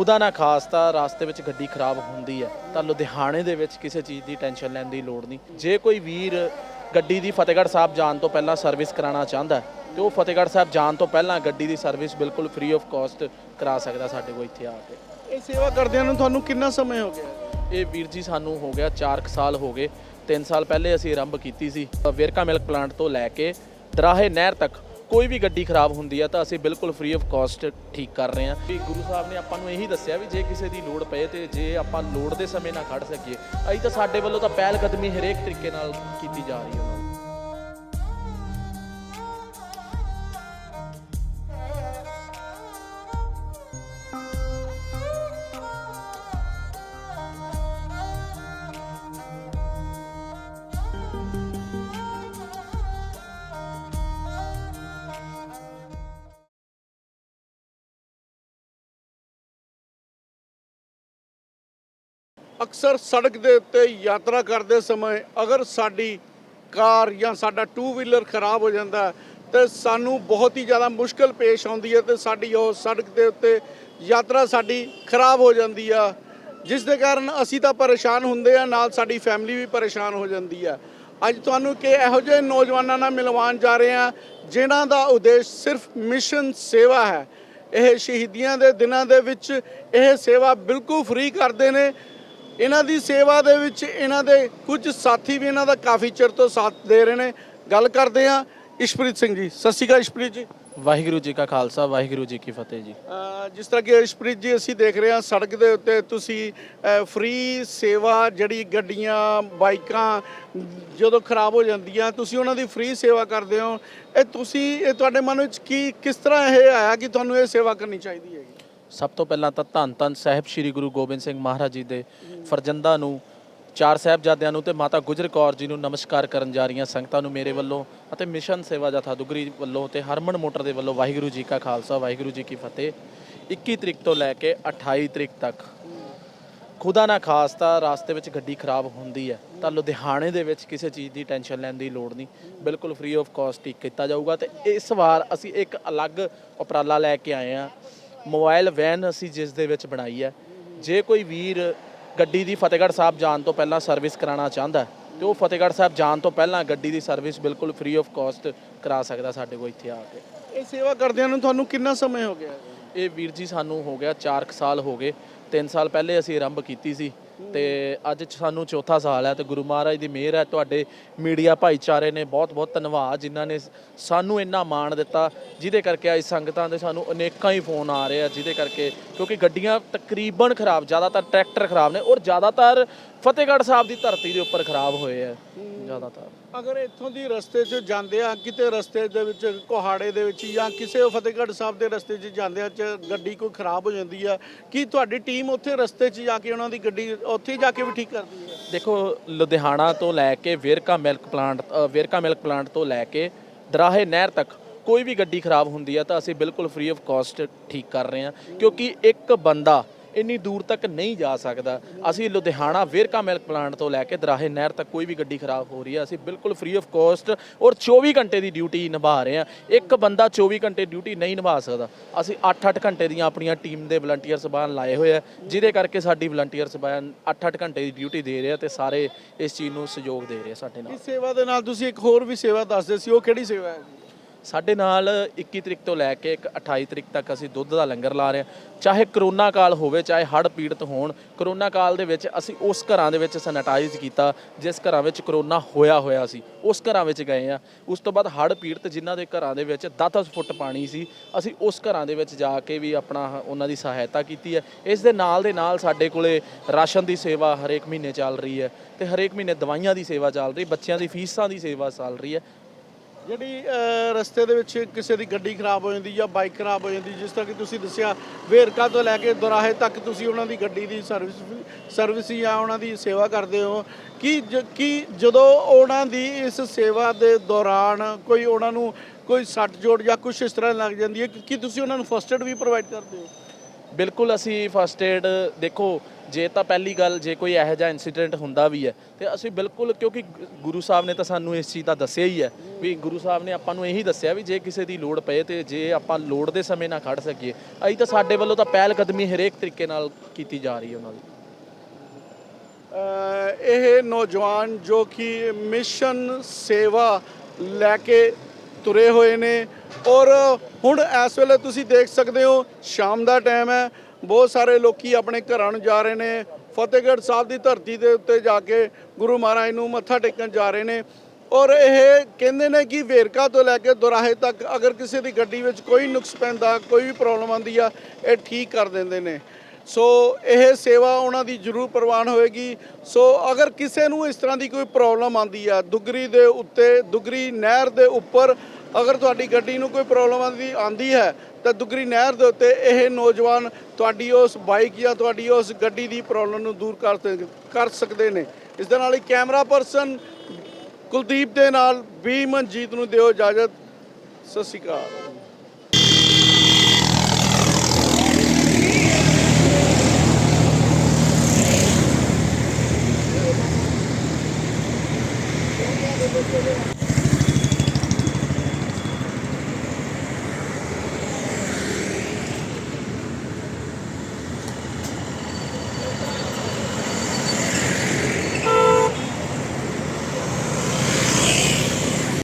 ਖੁਦਾ ਨਾ ਖਾਸਤਾ ਰਾਸਤੇ ਵਿੱਚ ਗੱਡੀ ਖਰਾਬ ਹੁੰਦੀ ਹੈ ਤਾਂ ਲੁਧਿਆਣੇ ਦੇ ਵਿੱਚ ਕਿਸੇ ਚੀਜ਼ ਦੀ ਟੈਨਸ਼ਨ ਲੈਣ ਦੀ ਲੋੜ ਨਹੀਂ। ਜੇ ਕੋਈ ਵੀਰ ਗੱਡੀ ਦੀ ਫਤਿਹਗੜ੍ਹ ਸਾਹਿਬ ਜਾਣ ਤੋਂ ਪਹਿਲਾਂ ਸਰਵਿਸ ਕਰਾਉਣਾ ਚਾਹੁੰਦਾ ਤੇ ਉਹ ਫਤਿਹਗੜ੍ਹ ਸਾਹਿਬ ਜਾਣ ਤੋਂ ਪਹਿਲਾਂ ਗੱਡੀ ਦੀ ਸਰਵਿਸ ਬਿਲਕੁਲ ਫ੍ਰੀ ਆਫ ਕਾਸਟ ਕਰਾ ਸਕਦਾ ਸਾਡੇ ਕੋਲ ਇੱਥੇ ਆ ਕੇ। ਇਹ ਸੇਵਾ ਕਰਦਿਆਂ ਨੂੰ ਤੁਹਾਨੂੰ ਕਿੰਨਾ ਸਮਾਂ ਹੋ ਗਿਆ? ਇਹ ਵੀਰ ਜੀ ਸਾਨੂੰ ਹੋ ਗਿਆ 4 ਸਾਲ ਹੋ ਗਏ। 3 ਸਾਲ ਪਹਿਲੇ ਅਸੀਂ ਆਰੰਭ ਕੀਤੀ ਸੀ ਵੇਰਕਾ ਮਿਲਕ ਪਲਾਂਟ ਤੋਂ ਲੈ ਕੇ ਦਰਾਹੇ ਨਹਿਰ ਤੱਕ। ਕੋਈ ਵੀ ਗੱਡੀ ਖਰਾਬ ਹੁੰਦੀ ਆ ਤਾਂ ਅਸੀਂ ਬਿਲਕੁਲ ਫ੍ਰੀ ਆਫ ਕਾਸਟ ਠੀਕ ਕਰ ਰਹੇ ਹਾਂ। ਵੀ ਗੁਰੂ ਸਾਹਿਬ ਨੇ ਆਪਾਂ ਨੂੰ ਇਹੀ ਦੱਸਿਆ ਵੀ ਜੇ ਕਿਸੇ ਦੀ ਲੋੜ ਪਏ ਤੇ ਜੇ ਆਪਾਂ ਲੋੜ ਦੇ ਸਮੇਂ ਨਾ ਖੜ ਸਕੀਏ। ਅਸੀਂ ਤਾਂ ਸਾਡੇ ਵੱਲੋਂ ਤਾਂ ਪਹਿਲ ਕਦਮੀ ਹਰੇਕ ਤਰੀਕੇ ਨਾਲ ਕੀਤੀ ਜਾ ਰਹੀ ਹੈ। ਅਕਸਰ ਸੜਕ ਦੇ ਉੱਤੇ ਯਾਤਰਾ ਕਰਦੇ ਸਮੇਂ ਅਗਰ ਸਾਡੀ ਕਾਰ ਜਾਂ ਸਾਡਾ ਟੂ ਵੀਲਰ ਖਰਾਬ ਹੋ ਜਾਂਦਾ ਹੈ, ਤੇ ਸਾਨੂੰ ਬਹੁਤ ਹੀ ਜ਼ਿਆਦਾ ਮੁਸ਼ਕਲ ਪੇਸ਼ ਆਉਂਦੀ ਹੈ ਤੇ ਸਾਡੀ ਉਹ ਸੜਕ ਦੇ ਉੱਤੇ ਯਾਤਰਾ ਸਾਡੀ ਖਰਾਬ ਹੋ ਜਾਂਦੀ ਆ। ਜਿਸ ਦੇ ਕਾਰਨ ਅਸੀਂ ਤਾਂ ਪਰੇਸ਼ਾਨ ਹੁੰਦੇ ਆ ਨਾਲ ਸਾਡੀ ਫੈਮਿਲੀ ਵੀ ਪਰੇਸ਼ਾਨ ਹੋ ਜਾਂਦੀ ਆ। ਅੱਜ ਤੁਹਾਨੂੰ ਕਿ ਇਹੋ ਜਿਹੇ ਨੌਜਵਾਨਾਂ ਨਾਲ ਮਿਲਵਾਉਣ ਜਾ ਰਹੇ ਆ ਜਿਨ੍ਹਾਂ ਦਾ ਉਦੇਸ਼ ਸਿਰਫ ਮਿਸ਼ਨ ਸੇਵਾ ਹੈ। ਇਹ ਸ਼ਹੀਦੀਆਂ ਦੇ ਦਿਨਾਂ ਦੇ ਵਿੱਚ ਇਹ ਸੇਵਾ ਬਿਲਕੁਲ ਫ੍ਰੀ ਕਰਦੇ ਨੇ। ਇਹਨਾਂ ਦੀ ਸੇਵਾ ਦੇ ਵਿੱਚ ਇਹਨਾਂ ਦੇ ਕੁਝ ਸਾਥੀ ਵੀ ਇਹਨਾਂ ਦਾ ਕਾਫੀ ਚਿਰ ਤੋਂ ਸਾਥ ਦੇ ਰਹੇ ਨੇ। ਗੱਲ ਕਰਦੇ ਆ ਇਸ਼ਪ੍ਰੀਤ ਸਿੰਘ ਜੀ। ਸਤਿ ਸ਼੍ਰੀ ਅਕਾਲ ਇਸ਼ਪ੍ਰੀਤ ਜੀ। ਵਾਹਿਗੁਰੂ ਜੀ ਕਾ ਖਾਲਸਾ ਵਾਹਿਗੁਰੂ ਜੀ ਕੀ ਫਤਿਹ ਜੀ। ਜਿਸ ਤਰ੍ਹਾਂ ਕਿ ਇਸ਼ਪ੍ਰੀਤ ਜੀ ਅਸੀਂ ਦੇਖ ਰਹੇ ਹਾਂ ਸੜਕ ਦੇ ਉੱਤੇ ਤੁਸੀਂ ਫ੍ਰੀ ਸੇਵਾ ਜਿਹੜੀ ਗੱਡੀਆਂ ਬਾਈਕਾਂ ਜਦੋਂ ਖਰਾਬ ਹੋ ਜਾਂਦੀਆਂ ਤੁਸੀਂ ਉਹਨਾਂ ਦੀ ਫ੍ਰੀ ਸੇਵਾ ਕਰਦੇ ਹੋ। ਇਹ ਤੁਸੀਂ ਇਹ ਤੁਹਾਡੇ ਮਨ ਵਿੱਚ ਕੀ ਕਿਸ ਤਰ੍ਹਾਂ ਇਹ ਆਇਆ ਕਿ ਤੁਹਾਨੂੰ ਇਹ ਸੇਵਾ ਕਰਨੀ ਚਾਹੀਦੀ ਹੈਗੀ ਸਭ ਤੋਂ ਪਹਿਲਾਂ ਤਾਂ ਧੰਨ ਧੰਨ ਸਾਹਿਬ ਸ੍ਰੀ ਗੁਰੂ ਗੋਬਿੰਦ ਸਿੰਘ ਮਹਾਰਾਜ ਜੀ ਦੇ ਫਰਜ਼ੰਦਾਂ ਨੂੰ, ਚਾਰ ਸਾਹਿਬਜ਼ਾਦਿਆਂ ਨੂੰ ਤੇ ਮਾਤਾ ਗੁਜਰ ਕੌਰ ਜੀ ਨੂੰ ਨਮਸਕਾਰ ਕਰਨ ਜਾ ਰਹੀਆਂ ਸੰਗਤਾਂ ਨੂੰ ਮੇਰੇ ਵੱਲੋਂ ਅਤੇ ਮਿਸ਼ਨ ਸੇਵਾ ਜਥਾ ਦੁਗਰੀ ਵੱਲੋਂ ਤੇ ਹਰਮਨ ਮੋਟਰ ਦੇ ਵੱਲੋਂ ਵਾਹਿਗੁਰੂ ਜੀ ਕਾ ਖਾਲਸਾ, ਵਾਹਿਗੁਰੂ ਜੀ ਕੀ ਫਤਿਹ। 21 ਤਰੀਕ ਤੋਂ ਲੈ ਕੇ 28 ਤਰੀਕ ਤੱਕ। ਖੁਦਾ ਨਾ ਖਾਸਤਾ ਰਾਸਤੇ ਵਿੱਚ ਗੱਡੀ ਖਰਾਬ ਹੁੰਦੀ ਹੈ ਤਾਂ ਲੁਧਿਆਣੇ ਦੇ ਵਿੱਚ ਕਿਸੇ ਚੀਜ਼ ਦੀ ਟੈਨਸ਼ਨ ਲੈਣ ਦੀ ਲੋੜ ਨਹੀਂ। ਬਿਲਕੁਲ ਫ੍ਰੀ ਆਫ ਕਾਸਟ ਠੀਕ ਕੀਤਾ ਜਾਊਗਾ ਤੇ ਇਸ ਵਾਰ ਅਸੀਂ ਇੱਕ ਅਲੱਗ ਉਪਰਾਲਾ ਲੈ ਕੇ ਆਏ ਹਾਂ। ਮੋਬਾਈਲ ਵੈਨ ਅਸੀਂ ਜਿਸ ਦੇ ਵਿੱਚ ਬਣਾਈ ਹੈ। ਜੇ ਕੋਈ ਵੀਰ ਗੱਡੀ ਦੀ ਫਤਿਹਗੜ੍ਹ ਸਾਹਿਬ ਜਾਣ ਤੋਂ ਪਹਿਲਾਂ ਸਰਵਿਸ ਕਰਾਉਣਾ ਚਾਹੁੰਦਾ ਤੇ ਉਹ ਫਤਿਹਗੜ੍ਹ ਸਾਹਿਬ ਜਾਣ ਤੋਂ ਪਹਿਲਾਂ ਗੱਡੀ ਦੀ ਸਰਵਿਸ ਬਿਲਕੁਲ ਫ੍ਰੀ ਆਫ ਕਾਸਟ ਕਰਾ ਸਕਦਾ ਸਾਡੇ ਕੋਲ ਇੱਥੇ ਆ ਕੇ। ਇਹ ਸੇਵਾ ਕਰਦਿਆਂ ਨੂੰ ਤੁਹਾਨੂੰ ਕਿੰਨਾ ਸਮਾਂ ਹੋ ਗਿਆ? ਇਹ ਵੀਰ ਜੀ ਸਾਨੂੰ ਹੋ ਗਿਆ 4 ਸਾਲ ਹੋ ਗਏ। 3 ਸਾਲ ਪਹਿਲੇ ਅਸੀਂ ਆਰੰਭ ਕੀਤੀ ਸੀ। ਤੇ ਅੱਜ ਸਾਨੂੰ ਚੌਥਾ ਸਾਲ ਹੈ ਤੇ ਗੁਰੂ ਮਹਾਰਾਜ ਦੀ ਮਿਹਰ ਹੈ। ਤੁਹਾਡੇ ਮੀਡੀਆ ਭਾਈਚਾਰੇ ਨੇ ਬਹੁਤ ਬਹੁਤ ਧੰਨਵਾਦ ਜਿਨ੍ਹਾਂ ਨੇ ਸਾਨੂੰ ਇੰਨਾ ਮਾਣ ਦਿੱਤਾ, ਜਿਹਦੇ ਕਰਕੇ ਅੱਜ ਸੰਗਤਾਂ ਦੇ ਸਾਨੂੰ ਅਨੇਕਾਂ ਹੀ ਫੋਨ ਆ ਰਹੇ ਆ, ਜਿਹਦੇ ਕਰਕੇ ਕਿਉਂਕਿ ਗੱਡੀਆਂ ਤਕਰੀਬਨ ਖਰਾਬ, ਜ਼ਿਆਦਾਤਰ ਟਰੈਕਟਰ ਖਰਾਬ ਨੇ ਔਰ ਜ਼ਿਆਦਾਤਰ ਫਤਿਹਗੜ੍ਹ ਸਾਹਿਬ ਦੀ ਧਰਤੀ ਦੇ ਉੱਪਰ ਖਰਾਬ ਹੋਏ ਆ ਜ਼ਿਆਦਾਤਰ। ਅਗਰ ਇੱਥੋਂ ਦੀ ਰਸਤੇ 'ਚ ਜਾਂਦੇ ਆ ਕਿਤੇ ਰਸਤੇ ਦੇ ਵਿੱਚ ਕੋਹਾੜੇ ਦੇ ਵਿੱਚ ਜਾਂ ਕਿਸੇ ਫਤਿਹਗੜ੍ਹ ਸਾਹਿਬ ਦੇ ਰਸਤੇ 'ਚ ਜਾਂਦੇ ਆ ਚ ਗੱਡੀ ਕੋਈ ਖਰਾਬ ਹੋ ਜਾਂਦੀ ਆ ਕੀ ਤੁਹਾਡੀ ਟੀਮ ਉੱਥੇ ਰਸਤੇ 'ਚ ਜਾ ਕੇ ਉਹਨਾਂ ਦੀ ਗੱਡੀ ਉੱਥੇ ਜਾ ਕੇ ਵੀ ਠੀਕ ਕਰਦੀ ਹੈ ਦੇਖੋ ਲੁਧਿਆਣਾ ਤੋਂ ਲੈ ਕੇ Verka milk plant Verka milk plant ਤੋਂ ਲੈ ਕੇ ਦਰਾਹੇ ਨਹਿਰ ਤੱਕ ਕੋਈ ਵੀ ਗੱਡੀ ਖਰਾਬ ਹੁੰਦੀ ਆ ਤਾਂ ਅਸੀਂ ਬਿਲਕੁਲ ਫ੍ਰੀ ਆਫ ਕਾਸਟ ਠੀਕ ਕਰ ਰਹੇ ਹਾਂ ਕਿਉਂਕਿ ਇੱਕ ਬੰਦਾ ਇੰਨੀ ਦੂਰ ਤੱਕ ਨਹੀਂ ਜਾ ਸਕਦਾ। ਅਸੀਂ ਲੁਧਿਆਣਾ ਵੇਰਕਾ ਮਿਲਕ ਪਲਾਂਟ ਤੋਂ ਲੈ ਕੇ ਦਰਾਹੇ ਨਹਿਰ ਤੱਕ ਕੋਈ ਵੀ ਗੱਡੀ ਖਰਾਬ ਹੋ ਰਹੀ ਹੈ। ਅਸੀਂ ਬਿਲਕੁਲ ਫ੍ਰੀ ਆਫ ਕਾਸਟ ਔਰ 24 ਘੰਟੇ ਦੀ ਡਿਊਟੀ ਨਿਭਾ ਰਹੇ ਹਾਂ। ਇੱਕ ਬੰਦਾ 24 ਘੰਟੇ ਡਿਊਟੀ ਨਹੀਂ ਨਿਭਾ ਸਕਦਾ। ਅਸੀਂ 8-8 ਘੰਟੇ ਦੀਆਂ ਆਪਣੀਆਂ ਟੀਮ ਦੇ ਵਲੰਟੀਅਰ ਸਬਾਨ ਲਾਏ ਹੋਏ ਆ, ਜਿਹਦੇ ਕਰਕੇ ਸਾਡੀ ਵਲੰਟੀਅਰ ਸਬਾਨ 8-8 ਘੰਟੇ ਦੀ ਡਿਊਟੀ ਦੇ ਰਹੇ ਆ ਤੇ ਸਾਰੇ ਇਸ ਚੀਜ਼ ਨੂੰ ਸਹਿਯੋਗ ਦੇ ਰਹੇ ਆ ਸਾਡੇ ਨਾਲ। ਇਸ ਸੇਵਾ ਦੇ ਨਾਲ ਤੁਸੀਂ ਇੱਕ ਹੋਰ ਵੀ ਸੇਵਾ ਦੱਸਦੇ ਸੀ, ਉਹ ਕਿਹੜੀ ਸੇਵਾ ਹੈ ਸਾਡੇ ਨਾਲ 21 ਤਰੀਕ ਤੋਂ ਲੈ ਕੇ ਇੱਕ 28 ਤਰੀਕ ਤੱਕ ਅਸੀਂ ਦੁੱਧ ਦਾ ਲੰਗਰ ਲਾ ਰਹੇ ਹਾਂ। ਚਾਹੇ ਕਰੋਨਾ ਕਾਲ ਹੋਵੇ, ਚਾਹੇ ਹੜ੍ਹ ਪੀੜਤ ਹੋਣ, ਕਰੋਨਾ ਕਾਲ ਦੇ ਵਿੱਚ ਅਸੀਂ ਉਸ ਘਰਾਂ ਦੇ ਵਿੱਚ ਸੈਨੇਟਾਈਜ਼ ਕੀਤਾ, ਜਿਸ ਘਰਾਂ ਵਿੱਚ ਕਰੋਨਾ ਹੋਇਆ ਹੋਇਆ ਸੀ। ਉਸ ਘਰਾਂ ਵਿੱਚ ਗਏ ਆ ਉਸ ਤੋਂ ਬਾਅਦ ਹੜ੍ਹ ਪੀੜਤ ਜਿਨ੍ਹਾਂ ਦੇ ਘਰਾਂ ਦੇ ਵਿੱਚ 10-10 ਫੁੱਟ ਪਾਣੀ ਸੀ, ਅਸੀਂ ਉਸ ਘਰਾਂ ਦੇ ਵਿੱਚ ਜਾ ਕੇ ਵੀ ਆਪਣਾ ਉਹਨਾਂ ਦੀ ਸਹਾਇਤਾ ਕੀਤੀ ਹੈ। ਇਸ ਦੇ ਨਾਲ ਦੇ ਨਾਲ ਸਾਡੇ ਕੋਲੇ ਰਾਸ਼ਨ ਦੀ ਸੇਵਾ ਹਰੇਕ ਮਹੀਨੇ ਚੱਲ ਰਹੀ ਹੈ ਤੇ ਹਰੇਕ ਮਹੀਨੇ ਦਵਾਈਆਂ ਦੀ ਸੇਵਾ ਚੱਲ ਰਹੀ, ਬੱਚਿਆਂ ਦੀ ਫੀਸਾਂ ਦੀ ਸੇਵਾ ਚੱਲ ਰਹੀ ਹੈ। ਜਿਹੜੀ ਰਸਤੇ ਦੇ ਵਿੱਚ ਕਿਸੇ ਦੀ ਗੱਡੀ ਖਰਾਬ ਹੋ ਜਾਂਦੀ ਜਾਂ ਬਾਈਕ ਖਰਾਬ ਹੋ ਜਾਂਦੀ, ਜਿਸ ਤਰ੍ਹਾਂ ਕਿ ਤੁਸੀਂ ਦੱਸਿਆ, ਵੇਰਕਾ ਤੋਂ ਲੈ ਕੇ ਦੁਰਾਹੇ ਤੱਕ ਤੁਸੀਂ ਉਹਨਾਂ ਦੀ ਗੱਡੀ ਦੀ ਸਰਵਿਸ ਸਰਵਿਸ ਜਾਂ ਉਹਨਾਂ ਦੀ ਸੇਵਾ ਕਰਦੇ ਹੋ। ਕਿ ਜ- ਕਿ ਜਦੋਂ ਉਹਨਾਂ ਦੀ ਇਸ ਸੇਵਾ ਦੇ ਦੌਰਾਨ ਕੋਈ ਉਹਨਾਂ ਨੂੰ ਕੋਈ ਸੱਟ ਜੋੜ ਜਾਂ ਕੁਝ ਇਸ ਤਰ੍ਹਾਂ ਲੱਗ ਜਾਂਦੀ ਹੈ, ਕਿ- ਕੀ ਤੁਸੀਂ ਉਹਨਾਂ ਨੂੰ ਫਸਟ ਏਡ ਵੀ ਪ੍ਰੋਵਾਈਡ ਕਰਦੇ ਹੋ? ਬਿਲਕੁਲ ਅਸੀਂ ਫਸਟ ਏਡ ਦੇਖੋ, ਜੇ ਤਾਂ ਪਹਿਲੀ ਗੱਲ, ਜੇ ਕੋਈ ਇਹੋ ਜਿਹਾ ਇਨਸੀਡੈਂਟ ਹੁੰਦਾ ਵੀ ਹੈ, ਤੇ ਅਸੀਂ ਬਿਲਕੁਲ, ਕਿਉਂਕਿ ਗੁਰੂ ਸਾਹਿਬ ਨੇ ਤਾਂ ਸਾਨੂੰ ਇਸ ਚੀਜ਼ ਦਾ ਦੱਸਿਆ ਹੀ ਹੈ, ਵੀ ਗੁਰੂ ਸਾਹਿਬ ਨੇ ਆਪਾਂ ਨੂੰ ਇਹੀ ਦੱਸਿਆ ਵੀ ਜੇ ਕਿਸੇ ਦੀ ਲੋੜ ਪਏ ਤੇ ਜੇ ਆਪਾਂ ਲੋੜ ਦੇ ਸਮੇਂ ਨਾ ਖੜ ਸਕੀਏ, ਅਸੀਂ ਤਾਂ ਸਾਡੇ ਵੱਲੋਂ ਤਾਂ ਪਹਿਲ ਕਦਮੀ ਹਰੇਕ ਤਰੀਕੇ ਨਾਲ ਕੀਤੀ ਜਾ ਰਹੀ ਹੈ ਉਹਨਾਂ ਦੀ। ਇਹ ਨੌਜਵਾਨ ਜੋ ਕਿ ਮਿਸ਼ਨ ਸੇਵਾ ਲੈ ਕੇ ਤੁਰੇ ਹੋਏ ਨੇ ਔਰ ਹੁਣ ਇਸ ਵੇਲੇ ਤੁਸੀਂ ਦੇਖ ਸਕਦੇ ਹੋ, ਸ਼ਾਮ ਦਾ ਟਾਈਮ ਹੈ। ਬਹੁਤ ਸਾਰੇ ਲੋਕੀ ਆਪਣੇ ਘਰਾਂ ਨੂੰ ਜਾ ਰਹੇ ਨੇ। ਫਤਿਹਗੜ੍ਹ ਸਾਹਿਬ ਦੀ ਧਰਤੀ ਦੇ ਉੱਤੇ ਜਾ ਕੇ ਗੁਰੂ ਮਹਾਰਾਜ ਨੂੰ ਮੱਥਾ ਟੇਕਣ ਜਾ ਰਹੇ ਨੇ। ਔਰ ਇਹ ਕਹਿੰਦੇ ਨੇ ਕਿ ਵੇਰਕਾ ਤੋਂ ਲੈ ਕੇ ਦੁਰਾਹੇ ਤੱਕ ਅਗਰ ਕਿਸੇ ਦੀ ਗੱਡੀ ਵਿੱਚ ਕੋਈ ਨੁਕਸ ਪੈਂਦਾ, ਕੋਈ ਵੀ ਪ੍ਰੋਬਲਮ ਆਉਂਦੀ ਆ, ਇਹ ਠੀਕ ਕਰ ਦਿੰਦੇ ਨੇ। ਸੋ ਇਹ ਸੇਵਾ ਉਹਨਾਂ ਦੀ ਜ਼ਰੂਰ ਪ੍ਰਵਾਨ ਹੋਏਗੀ। ਸੋ ਅਗਰ ਕਿਸੇ ਨੂੰ ਇਸ ਤਰ੍ਹਾਂ ਦੀ ਕੋਈ ਪ੍ਰੋਬਲਮ ਆਂਦੀ ਆ, ਦੁਗਰੀ ਦੇ ਉੱਤੇ, ਦੁਗਰੀ ਨਹਿਰ ਦੇ ਉੱਪਰ ਅਗਰ ਤੁਹਾਡੀ ਗੱਡੀ ਨੂੰ ਕੋਈ ਪ੍ਰੋਬਲਮ ਆਂਦੀ ਆਂਦੀ ਹੈ, ਤਾਂ ਦੁਗਰੀ ਨਹਿਰ ਦੇ ਉੱਤੇ ਇਹ ਨੌਜਵਾਨ ਤੁਹਾਡੀ ਉਸ ਬਾਈਕ ਜਾਂ ਤੁਹਾਡੀ ਉਸ ਗੱਡੀ ਦੀ ਪ੍ਰੋਬਲਮ ਨੂੰ ਦੂਰ ਕਰ ਕਰ ਸਕਦੇ ਨੇ। ਇਸ ਦੇ ਨਾਲ ਹੀ ਕੈਮਰਾ ਪਰਸਨ ਕੁਲਦੀਪ ਦੇ ਨਾਲ ਵੀ ਮਨਜੀਤ ਨੂੰ ਦਿਓ ਇਜਾਜ਼ਤ। ਸਤਿ ਸ਼੍ਰੀ ਅਕਾਲ।